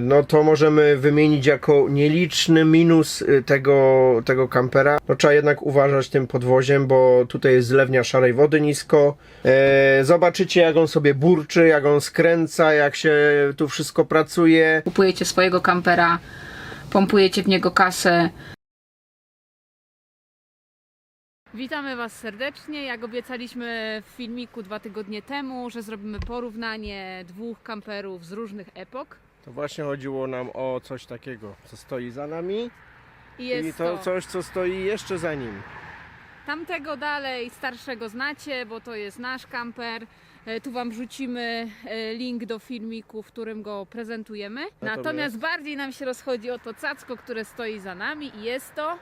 no to możemy wymienić jako nieliczny minus y, tego, tego kampera. No trzeba jednak uważać tym podwoziem, bo tutaj jest zlewnia szarej wody nisko. E, Zobaczycie jak on sobie burczy, jak on skręca, jak się tu wszystko pracuje. Kupujecie swojego kampera, pompujecie w niego kasę. Witamy Was serdecznie. Jak obiecaliśmy w filmiku dwa tygodnie temu, że zrobimy porównanie dwóch kamperów z różnych epok. To właśnie chodziło nam o coś takiego, co stoi za nami I i jest to to, coś, co stoi jeszcze za nim. tamtego dalej starszego znacie, bo to jest nasz kamper. E, Tu Wam wrzucimy e, link do filmiku, w którym go prezentujemy. Natomiast- Natomiast bardziej nam się rozchodzi o to cacko, które stoi za nami i jest to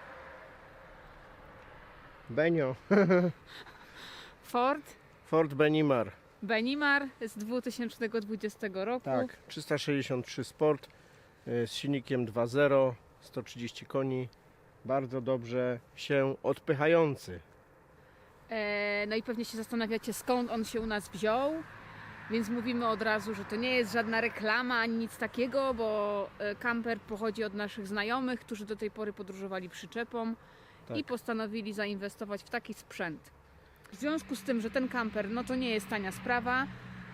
Benio. Ford Ford Benimar. Benimar z 2020 roku. Tak, 363 Sport y, z silnikiem 2.0, 130 koni. Bardzo dobrze się odpychający. E, no i pewnie się zastanawiacie, skąd on się u nas wziął. Więc mówimy od razu, że to nie jest żadna reklama ani nic takiego, bo e, kamper pochodzi od naszych znajomych, którzy do tej pory podróżowali przyczepą Tak. i postanowili zainwestować w taki sprzęt. W związku z tym, że ten kamper no to nie jest tania sprawa,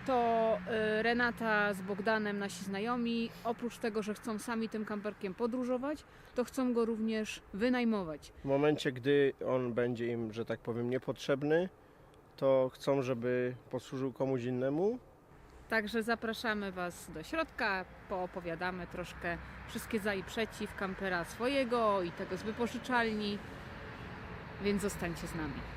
to e, Renata z Bogdanem, nasi znajomi, oprócz tego, że chcą sami tym kamperkiem podróżować, to chcą go również wynajmować. W momencie, gdy on będzie im, że tak powiem, niepotrzebny, to chcą, żeby posłużył komuś innemu. Także zapraszamy Was do środka, poopowiadamy troszkę wszystkie za i przeciw kampera swojego i tego z wypożyczalni, więc zostańcie z nami.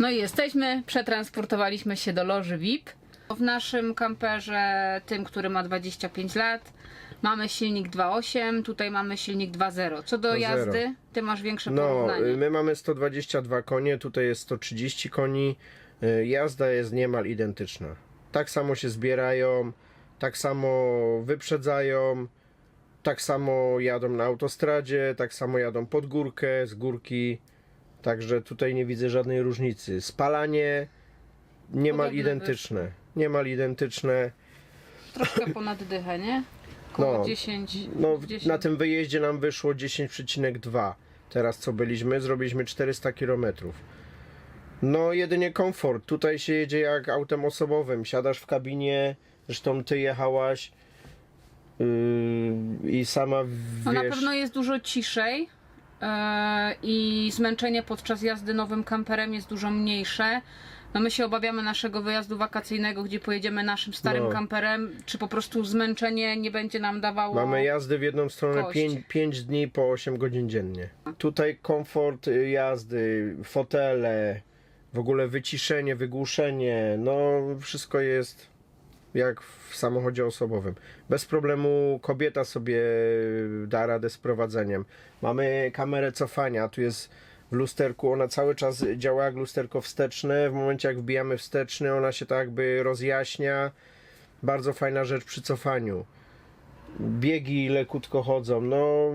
No i jesteśmy, przetransportowaliśmy się do loży VIP. W naszym kamperze, tym, który ma 25 lat, mamy silnik 2.8, tutaj mamy silnik 2.0. Co do 2.0. jazdy, ty masz większe No, porównanie. my mamy 122 konie, tutaj jest 130 koni. Y, Jazda jest niemal identyczna. Tak samo się zbierają, tak samo wyprzedzają, tak samo jadą na autostradzie, tak samo jadą pod górkę, z górki. Także tutaj nie widzę żadnej różnicy. Spalanie niemal identyczne. Niemal identyczne. Troszkę ponad dychę, nie? Koło No, 10, No, 10. na tym wyjeździe nam wyszło 10,2. Teraz co byliśmy, zrobiliśmy 400 km. No, jedynie komfort. Tutaj się jedzie jak autem osobowym. Siadasz w kabinie, zresztą ty jechałaś yy, i sama wiesz. No na pewno jest dużo ciszej i zmęczenie podczas jazdy nowym kamperem jest dużo mniejsze. No my się obawiamy naszego wyjazdu wakacyjnego, gdzie pojedziemy naszym starym No. kamperem, czy po prostu zmęczenie nie będzie nam dawało... Mamy jazdy w jedną stronę Kość. 5, 5 dni po 8 godzin dziennie. Tutaj komfort y, jazdy, fotele, w ogóle wyciszenie, wygłuszenie, no wszystko jest jak w samochodzie osobowym. Bez problemu kobieta sobie da radę z prowadzeniem. Mamy kamerę cofania, tu jest w lusterku, ona cały czas działa jak lusterko wsteczne. W momencie jak wbijamy wsteczny, ona się tak jakby rozjaśnia. Bardzo fajna rzecz przy cofaniu biegi lekutko chodzą. No,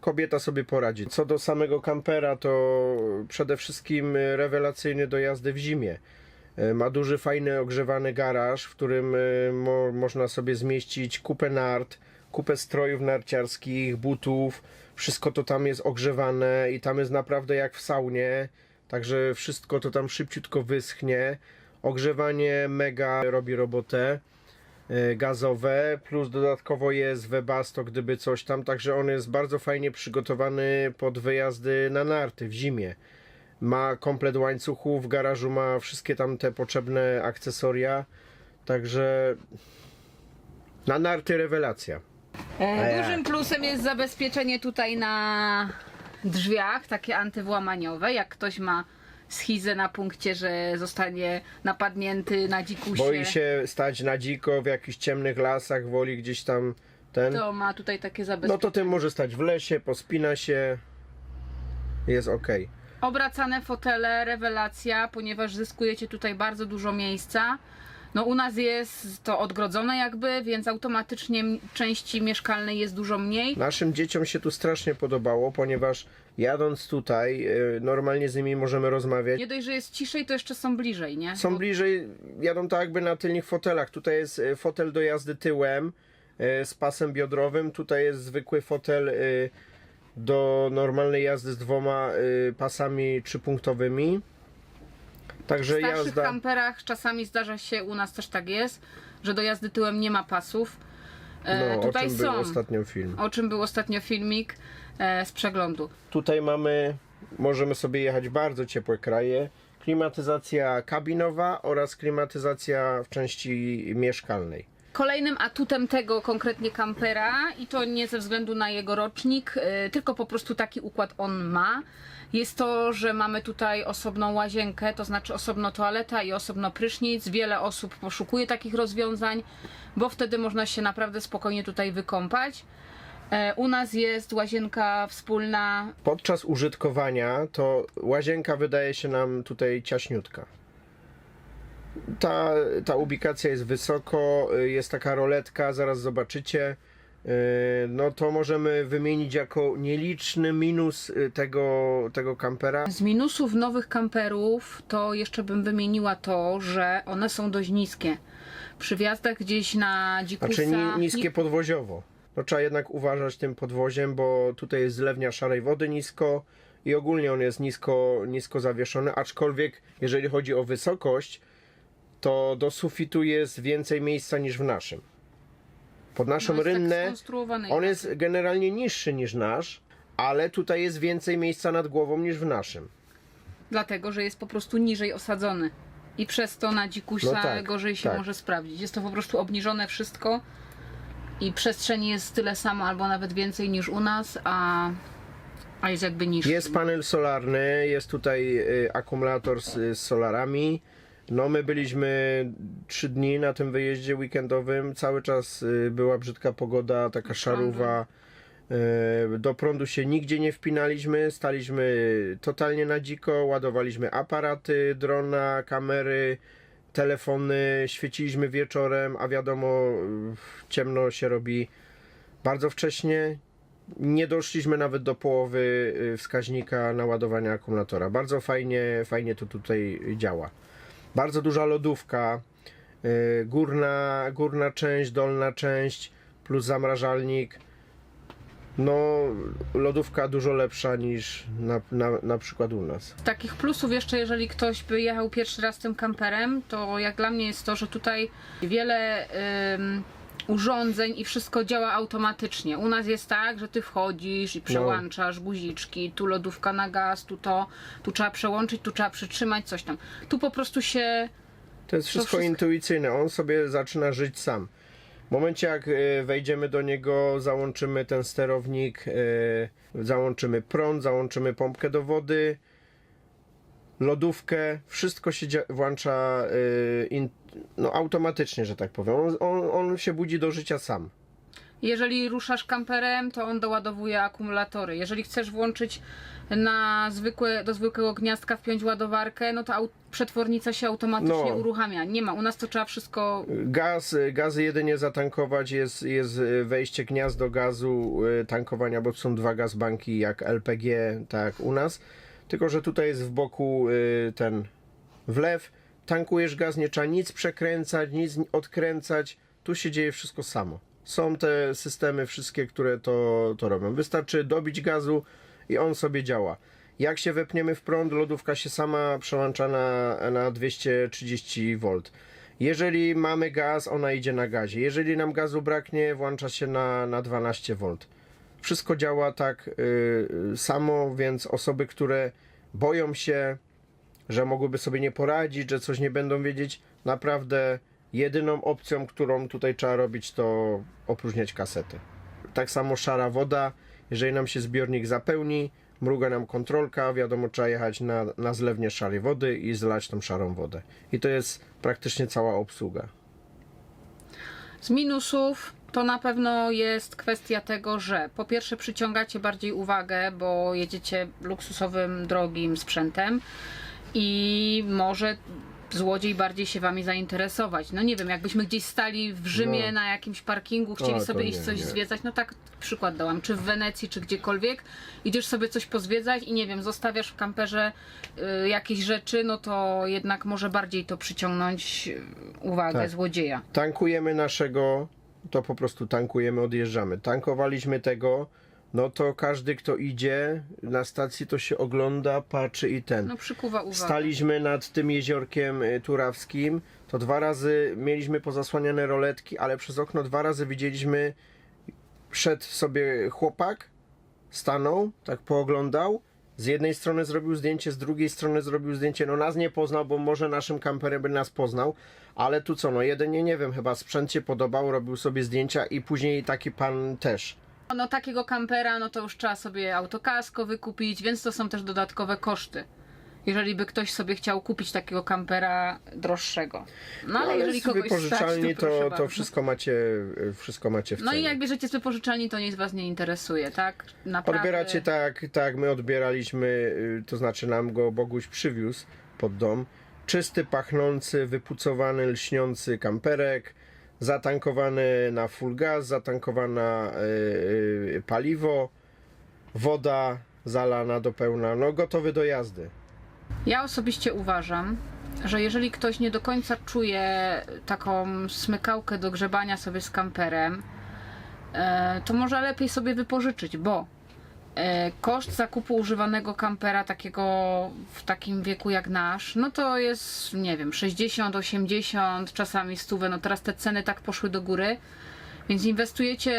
kobieta sobie poradzi. Co do samego kampera, to przede wszystkim rewelacyjny do jazdy w zimie. E, Ma duży, fajny, ogrzewany garaż, w którym e, mo można sobie zmieścić kupę nart, kupę strojów narciarskich, butów. Wszystko to tam jest ogrzewane i tam jest naprawdę jak w saunie. Także wszystko to tam szybciutko wyschnie. Ogrzewanie mega robi robotę e, gazowe, plus dodatkowo jest Webasto, gdyby coś tam, także on jest bardzo fajnie przygotowany pod wyjazdy na narty w zimie. Ma komplet łańcuchów, w garażu ma wszystkie tam te potrzebne akcesoria, także na narty rewelacja. E, Dużym plusem jest zabezpieczenie tutaj na drzwiach, takie antywłamaniowe. Jak ktoś ma schizę na punkcie, że zostanie napadnięty na dzikusie, Boi się stać na dziko w jakichś ciemnych lasach, woli gdzieś tam ten. to ma tutaj takie No zabezpieczenie. to tym może stać w lesie, pospina się, jest ok. Obracane fotele, rewelacja, ponieważ zyskujecie tutaj bardzo dużo miejsca. No u nas jest to odgrodzone jakby, więc automatycznie części mieszkalnej jest dużo mniej. Naszym dzieciom się tu strasznie podobało, ponieważ jadąc tutaj, y, normalnie z nimi możemy rozmawiać. Nie dość, że jest ciszej, to jeszcze są bliżej, nie? Są Bo- bliżej, jadą tak jakby na tylnych fotelach. Tutaj jest y, fotel do jazdy tyłem y, z pasem biodrowym. Tutaj jest zwykły fotel do normalnej jazdy z dwoma y, pasami trzypunktowymi. W Także starszych jazda. kamperach czasami zdarza się, u nas też tak jest, że do jazdy tyłem nie ma pasów. E, No, o tutaj czym są. był ostatnio film. O czym był ostatnio filmik e, z przeglądu. Tutaj mamy, możemy sobie jechać bardzo ciepłe kraje. Klimatyzacja kabinowa oraz klimatyzacja w części mieszkalnej. Kolejnym atutem tego konkretnie kampera, i to nie ze względu na jego rocznik, y, tylko po prostu taki układ on ma, jest to, że mamy tutaj osobną łazienkę, to znaczy osobno toaleta i osobno prysznic. Wiele osób poszukuje takich rozwiązań, bo wtedy można się naprawdę spokojnie tutaj wykąpać. E, U nas jest łazienka wspólna. Podczas użytkowania to łazienka wydaje się nam tutaj ciaśniutka. Ta, ta ubikacja jest wysoko, y, jest taka roletka, zaraz zobaczycie. Y, No to możemy wymienić jako nieliczny minus y, tego, tego kampera. Z minusów nowych kamperów to jeszcze bym wymieniła to, że one są dość niskie. Przy wjazdach gdzieś na dzikusa... Znaczy ni, niskie podwoziowo. No trzeba jednak uważać tym podwoziem, bo tutaj jest zlewnia szarej wody nisko i ogólnie on jest nisko, nisko zawieszony, aczkolwiek jeżeli chodzi o wysokość, to do sufitu jest więcej miejsca niż w naszym. Pod naszą No tak rynnę skonstruowany on jest. generalnie niższy niż nasz, ale tutaj jest więcej miejsca nad głową niż w naszym. Dlatego, że jest po prostu niżej osadzony. I przez to na dzikusa No tak, gorzej się tak. może sprawdzić. Jest to po prostu obniżone wszystko i przestrzeni jest tyle samo albo nawet więcej niż u nas, a, a jest jakby niższy. Jest panel solarny, jest tutaj y, akumulator z, z solarami. No my byliśmy trzy dni na tym wyjeździe weekendowym. Cały czas y, była brzydka pogoda, taka szaruwa. Y, Do prądu się nigdzie nie wpinaliśmy, staliśmy totalnie na dziko, ładowaliśmy aparaty, drona, kamery, telefony, świeciliśmy wieczorem, a wiadomo, y, ciemno się robi bardzo wcześnie nie doszliśmy nawet do połowy y, wskaźnika naładowania akumulatora. Bardzo fajnie, fajnie to tutaj działa. Bardzo duża lodówka, y, górna, górna część, dolna część, plus zamrażalnik. No, lodówka dużo lepsza niż na, na, na przykład u nas. Takich plusów jeszcze, jeżeli ktoś by jechał pierwszy raz tym kamperem, to jak dla mnie jest to, że tutaj wiele ym, urządzeń i wszystko działa automatycznie. U nas jest tak, że ty wchodzisz i przełączasz guziczki, tu lodówka na gaz, tu to, tu trzeba przełączyć, tu trzeba przytrzymać, coś tam. Tu po prostu się To jest wszystko wszystko- intuicyjne, on sobie zaczyna żyć sam. W momencie jak y, wejdziemy do niego, załączymy ten sterownik, y, załączymy prąd, załączymy pompkę do wody, lodówkę, wszystko się włącza y, no, automatycznie, że tak powiem. On, on, on się budzi do życia sam. Jeżeli ruszasz kamperem, to on doładowuje akumulatory. Jeżeli chcesz włączyć na zwykłe, do zwykłego gniazdka wpiąć ładowarkę, no to au- przetwornica się automatycznie No. uruchamia. Nie ma. U nas to trzeba wszystko. Gaz, gazy jedynie zatankować, jest, jest wejście gniazdo gazu y, tankowania, bo są dwa gazbanki jak LPG, tak jak u nas. Tylko, że tutaj jest w boku y, ten wlew. Tankujesz gaz, nie trzeba nic przekręcać, nic odkręcać. Tu się dzieje wszystko samo. Są te systemy wszystkie, które to, to robią. Wystarczy dobić gazu i on sobie działa. Jak się wepniemy w prąd, lodówka się sama przełącza na, na 230 V. Jeżeli mamy gaz, ona idzie na gazie. Jeżeli nam gazu braknie, włącza się na, na 12 V. Wszystko działa tak y, samo, więc osoby, które boją się, że mogłyby sobie nie poradzić, że coś nie będą wiedzieć, naprawdę jedyną opcją, którą tutaj trzeba robić, to opróżniać kasety. Tak samo szara woda, jeżeli nam się zbiornik zapełni, mruga nam kontrolka, wiadomo, trzeba jechać na, na zlewnię szarej wody i zlać tą szarą wodę. I to jest praktycznie cała obsługa. Z minusów to na pewno jest kwestia tego, że po pierwsze przyciągacie bardziej uwagę, bo jedziecie luksusowym, drogim sprzętem i może złodziej bardziej się wami zainteresować. No nie wiem, jakbyśmy gdzieś stali w Rzymie No. na jakimś parkingu, chcieli sobie nie, iść coś nie. zwiedzać, no tak przykład dałam, czy w Wenecji, czy gdziekolwiek, idziesz sobie coś pozwiedzać i nie wiem, zostawiasz w kamperze y, jakieś rzeczy, no to jednak może bardziej to przyciągnąć y, uwagę Tak. złodzieja. tankujemy naszego, to po prostu tankujemy, odjeżdżamy. Tankowaliśmy tego, no to każdy, kto idzie na stacji, to się ogląda, patrzy i ten. No przykuwa uwagę. Staliśmy nad tym jeziorkiem y, turawskim, to dwa razy mieliśmy pozasłaniane roletki, ale przez okno dwa razy widzieliśmy, szedł sobie chłopak, stanął, tak pooglądał, z jednej strony zrobił zdjęcie, z drugiej strony zrobił zdjęcie, no nas nie poznał, bo może naszym kamperem by nas poznał, ale tu co, no jedynie nie wiem, chyba sprzęt się podobał, robił sobie zdjęcia i później taki pan też. No takiego kampera, no to już trzeba sobie autokasko wykupić, więc to są też dodatkowe koszty. Jeżeli by ktoś sobie chciał kupić takiego kampera droższego. No ale, jeżeli z kogoś wypożyczalni stać, to, proszę to, to bardzo. wszystko macie, wszystko macie w No i cenie. jak bierzecie z wypożyczalni, to nic was nie interesuje, tak? Naprawdę. Odbieracie tak, tak, my odbieraliśmy, y, to znaczy nam go Boguś przywiózł pod dom. Czysty, pachnący, wypucowany, lśniący kamperek, zatankowany na full gas, zatankowana y, y, paliwo, woda zalana do pełna, no gotowy do jazdy. Ja osobiście uważam, że jeżeli ktoś nie do końca czuje taką smykałkę do grzebania sobie z kamperem, e, to może lepiej sobie wypożyczyć, bo koszt zakupu używanego kampera takiego w takim wieku jak nasz, no to jest, nie wiem, 60, 80, czasami 100, no teraz te ceny tak poszły do góry, więc inwestujecie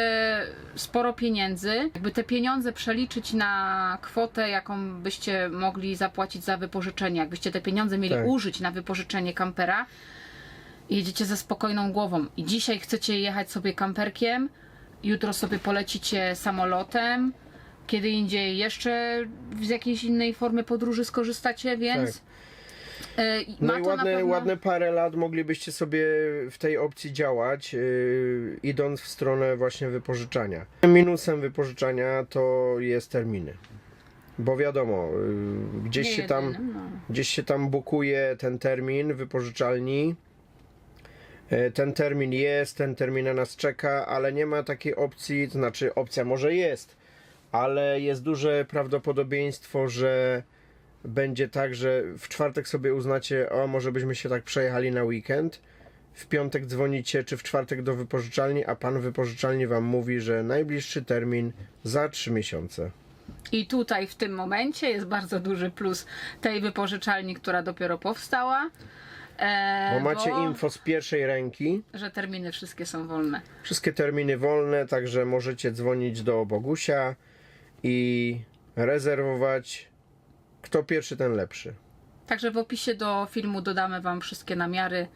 sporo pieniędzy. Jakby te pieniądze przeliczyć na kwotę, jaką byście mogli zapłacić za wypożyczenie, jakbyście te pieniądze mieli Tak. użyć na wypożyczenie kampera, jedziecie ze spokojną głową i dzisiaj chcecie jechać sobie kamperkiem, jutro sobie polecicie samolotem, kiedy indziej jeszcze z jakiejś innej formy podróży skorzystacie, więc e, i No i ładne, pewno... ładne parę lat moglibyście sobie w tej opcji działać, yy, idąc w stronę właśnie wypożyczania. Minusem wypożyczania to jest terminy. Bo wiadomo, yy, gdzieś Nie się tam jedynym, no. gdzieś się tam bukuje ten termin wypożyczalni. E, Ten termin jest, ten termin na nas czeka, ale nie ma takiej opcji, to znaczy opcja może jest, ale jest duże prawdopodobieństwo, że będzie tak, że w czwartek sobie uznacie, o może byśmy się tak przejechali na weekend. W piątek dzwonicie, czy w czwartek do wypożyczalni, a pan wypożyczalni wam mówi, że najbliższy termin za 3 miesiące. I tutaj w tym momencie jest bardzo duży plus tej wypożyczalni, która dopiero powstała. E, Bo macie info z pierwszej ręki, że terminy wszystkie są wolne. Wszystkie terminy wolne, także możecie dzwonić do Bogusia i rezerwować. Kto pierwszy, ten lepszy. Także w opisie do filmu dodamy Wam wszystkie namiary.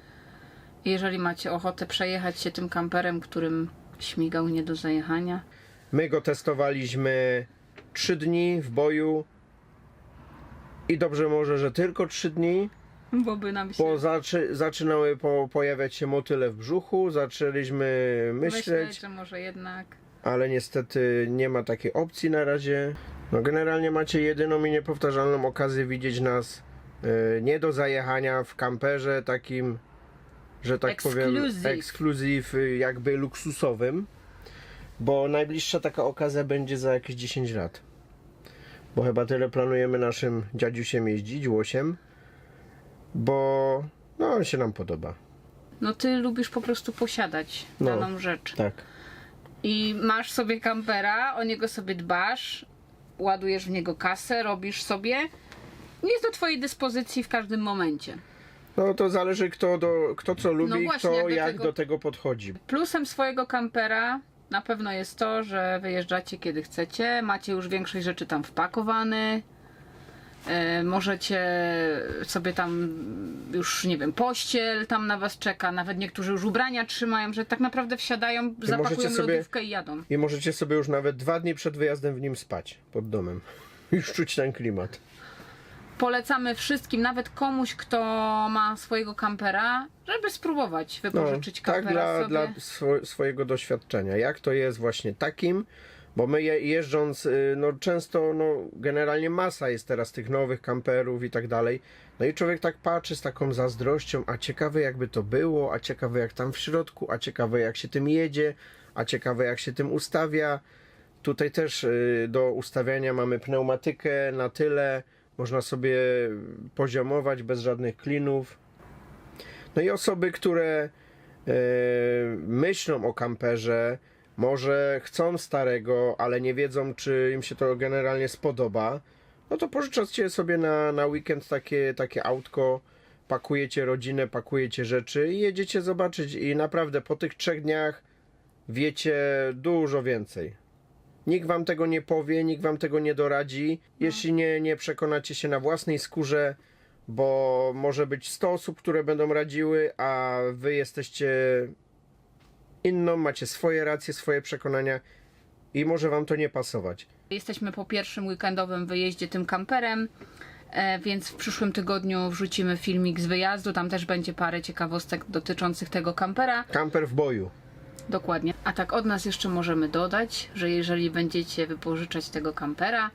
Jeżeli macie ochotę przejechać się tym kamperem, którym śmigał nie do zajechania. My go testowaliśmy 3 dni w boju. I dobrze może, że tylko 3 dni, Bo by nam się bo zaczy, zaczynały po, pojawiać się motyle w brzuchu, zaczęliśmy myśleć, myśleć, że może jednak. Ale niestety nie ma takiej opcji na razie. No generalnie macie jedyną i niepowtarzalną okazję widzieć nas e, nie do zajechania w kamperze takim, że tak powiem, Ekskluzyw. jakby luksusowym, bo najbliższa taka okazja będzie za jakieś 10 lat. Bo chyba tyle planujemy naszym dziadziusiem jeździć, łosiem, bo no on się nam podoba. No ty lubisz po prostu posiadać No. daną rzecz. Tak. I masz sobie kampera, o niego sobie dbasz, ładujesz w niego kasę, robisz sobie. Jest do twojej dyspozycji w każdym momencie. No to zależy kto, do, kto co lubi, No właśnie, kto jak do jak tego- do tego podchodzi. Plusem swojego kampera na pewno jest to, że wyjeżdżacie kiedy chcecie, macie już większość rzeczy tam wpakowane. E, możecie sobie tam już, nie wiem, pościel tam na was czeka, nawet niektórzy już ubrania trzymają, że tak naprawdę wsiadają, zapakują możecie sobie- lodówkę i jadą. I możecie sobie już nawet dwa dni przed wyjazdem w nim spać pod domem. Już czuć ten klimat. Polecamy wszystkim, nawet komuś, kto ma swojego kampera, żeby spróbować No, wypożyczyć tak kampera dla, sobie. dla swo, swojego doświadczenia. Jak to jest właśnie takim, Bo my je, jeżdżąc, y, no często, no generalnie masa jest teraz tych nowych kamperów i tak dalej. No i człowiek tak patrzy z taką zazdrością, a ciekawe jakby to było, a ciekawe jak tam w środku, a ciekawe jak się tym jedzie, a ciekawe jak się tym ustawia. Tutaj też y, do ustawiania mamy pneumatykę na tyle, można sobie poziomować bez żadnych klinów. No i osoby, które e, myślą o kamperze, może chcą starego, ale nie wiedzą, czy im się to generalnie spodoba, no to pożyczacie sobie na, na weekend takie, takie autko, pakujecie rodzinę, pakujecie rzeczy i jedziecie zobaczyć. I naprawdę po tych trzech dniach wiecie dużo więcej. Nikt wam tego nie powie, nikt wam tego nie doradzi, jeśli nie, nie przekonacie się na własnej skórze, bo może być 100 osób, które będą radziły, a wy jesteście inną, macie swoje racje, swoje przekonania i może wam to nie pasować. Jesteśmy po pierwszym weekendowym wyjeździe tym kamperem, e, więc w przyszłym tygodniu wrzucimy filmik z wyjazdu. Tam też będzie parę ciekawostek dotyczących tego kampera. Kamper w boju. Dokładnie. A tak od nas jeszcze możemy dodać, że jeżeli będziecie wypożyczać tego kampera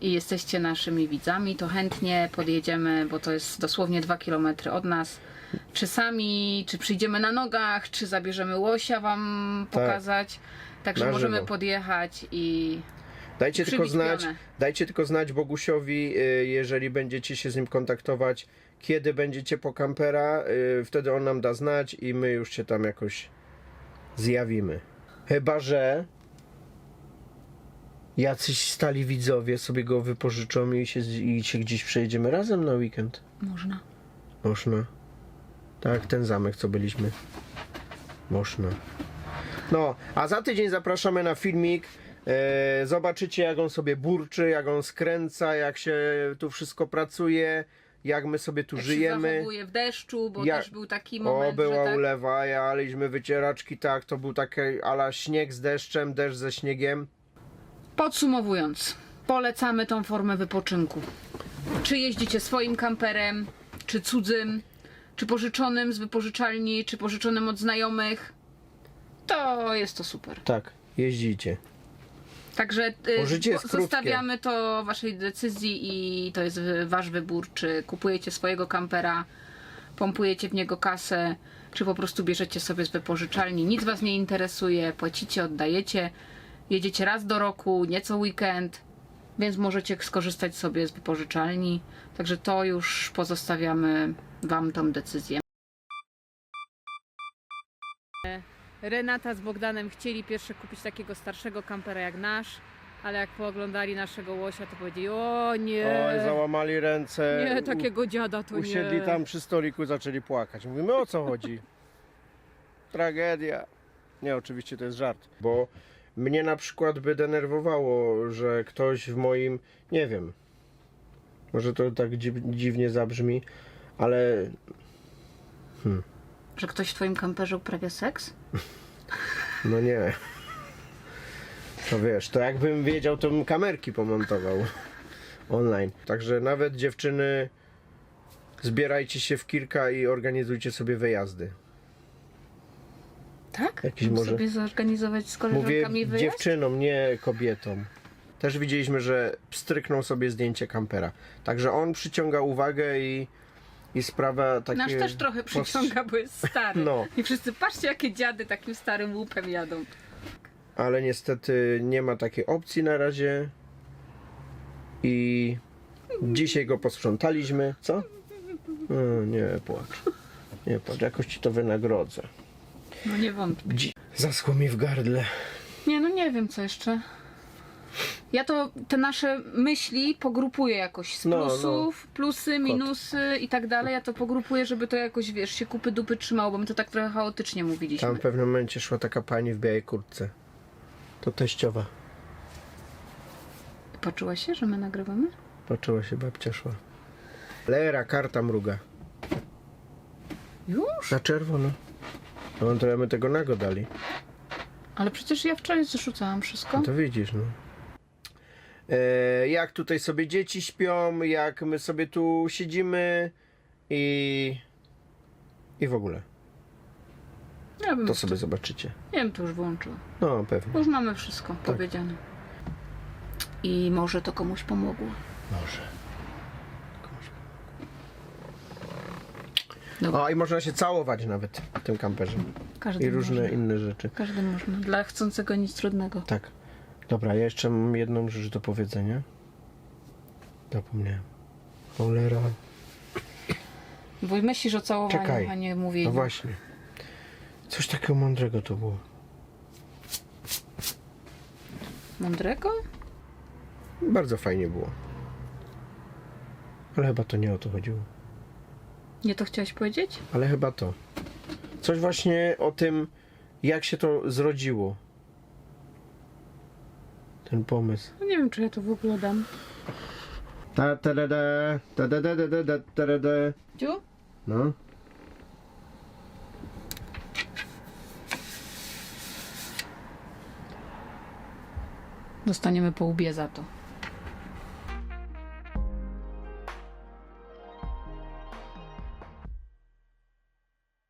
i jesteście naszymi widzami, to chętnie podjedziemy, bo to jest dosłownie 2 km od nas. Czy sami, czy przyjdziemy na nogach, czy zabierzemy łosia wam pokazać. Także Na możemy żywo. podjechać i Dajcie tylko znać, dajcie tylko znać Bogusiowi, y, jeżeli będziecie się z nim kontaktować, kiedy będziecie po kampera, y, wtedy on nam da znać i my już się tam jakoś zjawimy. Chyba, że jacyś stali widzowie sobie go wypożyczą i się, i się gdzieś przejedziemy razem na weekend. można. Można. Tak, ten zamek, co byliśmy. Można. No, a za tydzień zapraszamy na filmik. E, zobaczycie, jak on sobie burczy, jak on skręca, jak się tu wszystko pracuje, jak my sobie tu Jak się żyjemy. zachowuje w deszczu, bo Ja- też był taki O, moment, była że tak... ulewa, jaliśmy wycieraczki, tak, to był taki ala śnieg z deszczem, deszcz ze śniegiem. Podsumowując, polecamy tą formę wypoczynku. Czy jeździcie swoim kamperem, czy cudzym, czy pożyczonym z wypożyczalni, czy pożyczonym od znajomych, to jest to super. Tak, jeździcie. Także y, Bo życie jest po- krótkie. zostawiamy to waszej decyzji i to jest wasz wybór, czy kupujecie swojego kampera, pompujecie w niego kasę, czy po prostu bierzecie sobie z wypożyczalni. Nic was nie interesuje, płacicie, oddajecie, jedziecie raz do roku, nieco weekend, więc możecie skorzystać sobie z wypożyczalni. Także to już pozostawiamy wam tą decyzję. Renata z Bogdanem chcieli pierwsze kupić takiego starszego kampera jak nasz, ale jak pooglądali naszego łosia, to powiedzieli, o nie, Oj, załamali ręce. nie, takiego dziada to Usiedli nie. tam przy stoliku, zaczęli płakać. Mówimy, o co chodzi? Tragedia. Nie, oczywiście to jest żart, bo mnie na przykład by denerwowało, że ktoś w moim, nie wiem, może to tak dziw, dziwnie zabrzmi, ale Że ktoś w twoim kamperze uprawia seks? no nie. To wiesz, to jakbym wiedział, to bym kamerki pomontował online. Także nawet dziewczyny, zbierajcie się w kilka i organizujcie sobie wyjazdy. Tak? Jakiś może- sobie zorganizować z Mówię koleżankami wyjazd? dziewczynom, nie kobietom. Też widzieliśmy, że pstryknął sobie zdjęcie kampera. Także on przyciąga uwagę i, i sprawia takie... Nasz też trochę pos- przyciąga, bo jest stary. No. I wszyscy, patrzcie jakie dziady takim starym łupem jadą. Ale niestety nie ma takiej opcji na razie. I dzisiaj go posprzątaliśmy. Co? O, nie płacz. Nie płacz, jakoś ci to wynagrodzę. No nie wątpię. Dzi- Zaschło mi w gardle. Nie, no nie wiem co jeszcze. Ja to te nasze myśli pogrupuję jakoś z No, no. plusów, plusy, minusy i tak dalej. Ja to pogrupuję, żeby to jakoś, wiesz, się kupy dupy trzymało, bo my to tak trochę chaotycznie mówiliśmy. Tam w pewnym momencie szła taka pani w białej kurtce. To teściowa. Poczuła się, że my nagrywamy? Patrzyła się, babcia szła. Lera, karta mruga. Już? Na czerwono. No to ja my tego nago dali. Ale przecież ja wczoraj zrzucałam wszystko. No to widzisz, no. E, jak tutaj sobie dzieci śpią, jak my sobie tu siedzimy i... I w ogóle. Ja bym To sobie zobaczycie. Ja bym to już włączyła. No, pewnie. Już mamy wszystko powiedziane. i może to komuś pomogło. Może. Dobra, O, i można się całować nawet w tym kamperze. każdy I różne można. inne rzeczy. Każdy można. Dla chcącego nic trudnego. Tak. Dobra, ja jeszcze mam jedną rzecz do powiedzenia. Zapomniałem. Cholera. Bo myślisz o całowaniu, Czekaj. a nie No mówieniu. właśnie. Coś takiego mądrego to było. Mądrego? Bardzo fajnie było. Ale chyba to nie o to chodziło. Nie to chciałeś powiedzieć? Ale chyba to. Coś właśnie o tym, jak się to zrodziło. Ten pomysł. No nie wiem, czy ja to w ogóle dam. Ta ta da da ta da da da da da ta da da. Dziu? No. Dostaniemy po łbie za to.